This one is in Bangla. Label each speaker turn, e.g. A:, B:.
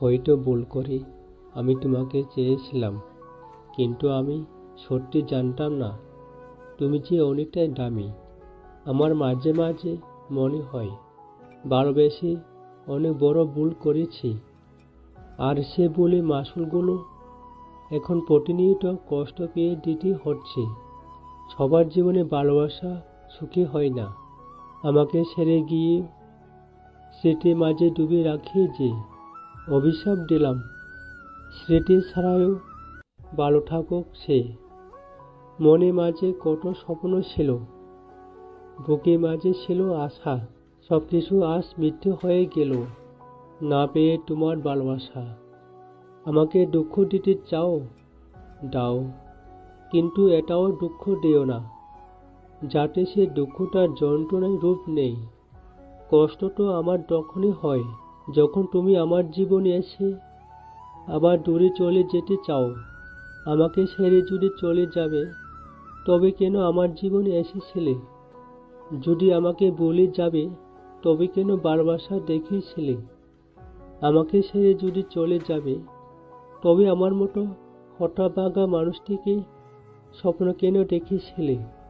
A: হয়তো ভুল করে আমি তোমাকে চেয়েছিলাম, কিন্তু আমি সত্যি জানতাম না। তুমি যে অনেকটাই দামি, আমার মাঝে মাঝে মনে হয় ভালোবেসে অনেক বড় ভুল করেছি। আর সে ভুলে মাসুলগুলো এখন প্রতিনিয়ত কষ্ট পেয়ে দিতে হচ্ছে। সবার জীবনে ভালোবাসা সুখী হয় না। আমাকে ছেড়ে গিয়ে স্মৃতির মাঝে ডুবে রাখি যে অভিশাপ দিলাম। স্মৃতি ছাড়াও ভালো থাকুক সে। মনে মাঝে কত স্বপ্ন ছিল। বুকে মাঝে ছিল আশা। সব কিছু আজ মৃত্যু হয়ে গেল। না পেয়ে তোমার ভালোবাসা। আমাকে দুঃখ দিতে চাও? দাও। কিন্তু এটাও দুঃখ দিও না। যাতে সে দুঃখটার যন্ত্রণায় রূপ নেই। কষ্ট তো আমার তখনই হয়। যখন তুমি আমার জীবনে এসে আবার দূরে চলে যেতে চাও, আমাকে ছেড়ে যদি চলে যাবে, তবে কেন আমার জীবনে এসেছিলে যদি আমাকে বলে যাবে, তবে কেন ভালোবাসা দেখিয়েছিলে আমাকে ছেড়ে যদি চলে যাবে, তবে আমার মতো হঠাভাগা মানুষটিকে স্বপ্ন কেন দেখেছিলে